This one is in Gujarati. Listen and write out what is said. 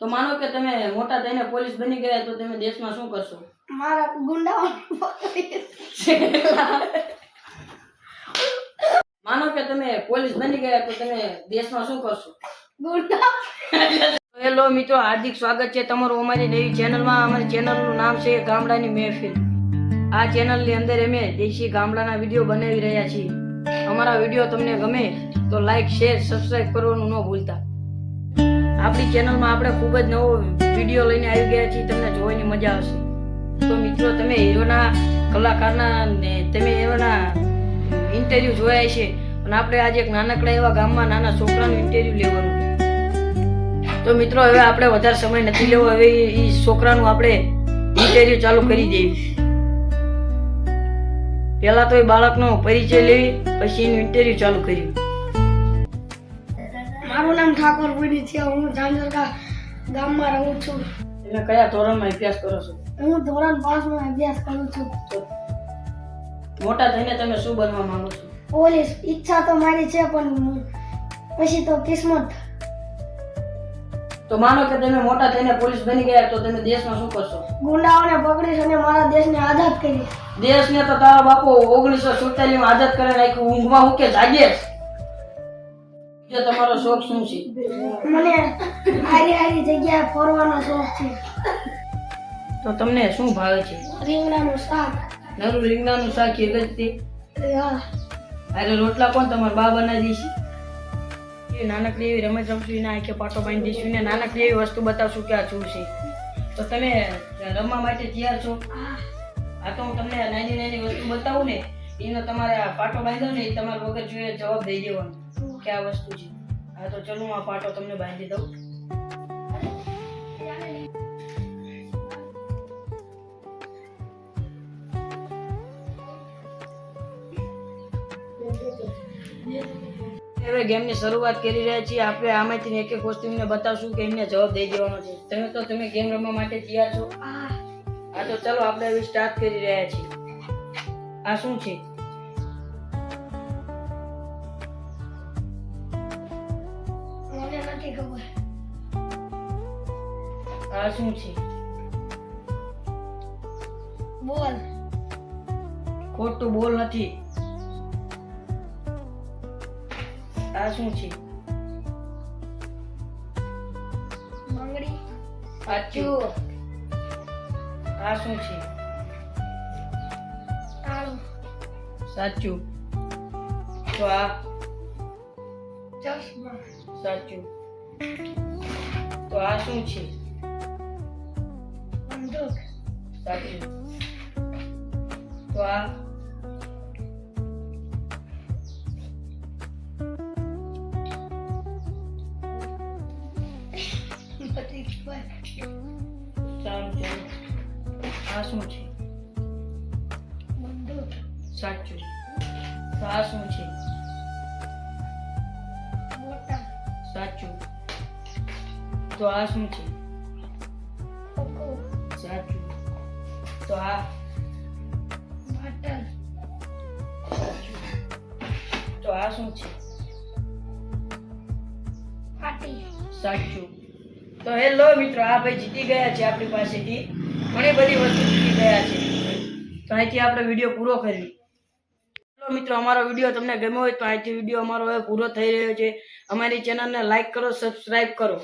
તો માનો કે તમે મોટા થઈને પોલીસ બની ગયા તો તમે દેશમાં શું કરશો? મારા ગુંડાઓને માનો કે તમે પોલીસ બની ગયા તો તમે દેશમાં શું કરશો? ગુંડા હેલો મિત્રો હાર્દિક સ્વાગત છે તમારું અમારી નવી ચેનલમાં. અમારી ચેનલનું નામ છે ગામડાની મહેફિલ. આ ચેનલની અંદર અમે દેશી ગામડાના વીડિયો બનાવી રહ્યા છીએ. અમારા વીડિયો તમને ગમે તો લાઈક શેર સબસ્ક્રાઈબ કરવાનું ન ભૂલતા. આપણી ચેનલમાં આપણે ખૂબ જ નવો વીડિયો લઈને આવી ગયા છીએ, તમને જોવાની મજા આવશે. તો મિત્રો, તમે હીરોના કલાકારના ને તમે એવાના ઇન્ટરવ્યૂ જોયા છે અને આપણે આજે એક નાનકડા એવા ગામમાં નાના છોકરાનું ઇન્ટરવ્યૂ લેવાનું. તો મિત્રો, હવે આપણે વધારે સમય નથી લેવો, હવે એ છોકરાનું આપણે ઇન્ટરવ્યુ ચાલુ કરી દેવી પહેલા તો એ બાળકનો પરિચય લેવી, પછી એનું ઇન્ટરવ્યુ ચાલુ કર્યું. મારું નામ ઠાકોર પુરી છે. હું ઝાંઝરકા ગામમાં રહું છું. તમે કયા ધોરણમાં અભ્યાસ કરો છો? હું ધોરણ પાંચમાં અભ્યાસ કરું છું. મોટા થઈને તમે શું બનવા માંગો છો? પોલીસ ઈચ્છા તો મારી છે પણ પછી તો કિસ્મત. તો માનો કે તમે મોટા થઈને પોલીસ બની ગયા તો તમે દેશમાં શું કરશો? ગુંડાઓને પકડીશ અને મારા દેશને આઝાદ કરીશ. દેશને તો તારા બાપુ ઓગણીસો સુડતાલીસમાં આઝાદ કરી નાખ્યું. ઊંઘમાં હું કે જાગે જો તમારો શોખ શું છે? મને આરી આરી જગ્યાએ ફરવાનો શોખ છે. તો તમને શું ભાવે છે? રીંગણાનું શાક. નરું રીંગણાનું શાક એક જ તે અરે રોટલા કોણ તમારા બા બનાવી દેશે એ નાનકડી એવી રમત રમશું ના આખે પાટો બાંધી દઈશું ને નાનકડી એવી વસ્તુ બતાવશું કે આ શું છે. તો તમે રમવા માટે તૈયાર છો? આ તો હું તમને નાની નાની વસ્તુ બતાવું ને એનો તમારે આ પાટો બાંધો ને એ તમારે વગર જોઈએ જવાબ દઈ દેવાનો. કે આ વસ્તુ છે. હા, તો ચલો હું આ પાટો તમને બાંધી દઉં. હવે ગેમની શરૂઆત કરી રહ્યા છીએ. આપણે આમાંથી એક એક વસ્તુ એમને બતાવશું કે એમને જવાબ દઈ દેવાનો છે. તમે તો, તમે ગેમ રમવા માટે તૈયાર છો? હા, તો ચાલો આપણે હવે સ્ટાર્ટ કરી રહ્યા છીએ. આ શું છે? નથી ખબર આ શું છે? બોલ. ખોટું બોલ નથી. આ શું છે? બંગડી સાચું. આ શું છે? તાળું સાચું. તો આ? ચશ્મા. સાચું. તો આ શું છે? બંદૂક. સાચું. તો આ? સારું ચાલો આ શું છે? બંદૂક. સાચું. તો આ શું છે? તો આ શું છે? સાચું તો આ તો આ શું છે? સાચું. તો હેલો મિત્રો આ ભાઈ જીતી ગયા છે આપણી પાસેથી. ઘણી બધી વસ્તુ જીતી ગયા છે. તો અહીંથી આપણે વીડિયો પૂરો કરી હેલો મિત્રો અમારો વીડિયો તમને ગમ્યો હોય તો અહીંથી વીડિયો અમારો હવે પૂરો થઈ રહ્યો છે. અમારી ચેનલને લાઈક કરો સબસ્ક્રાઈબ કરો.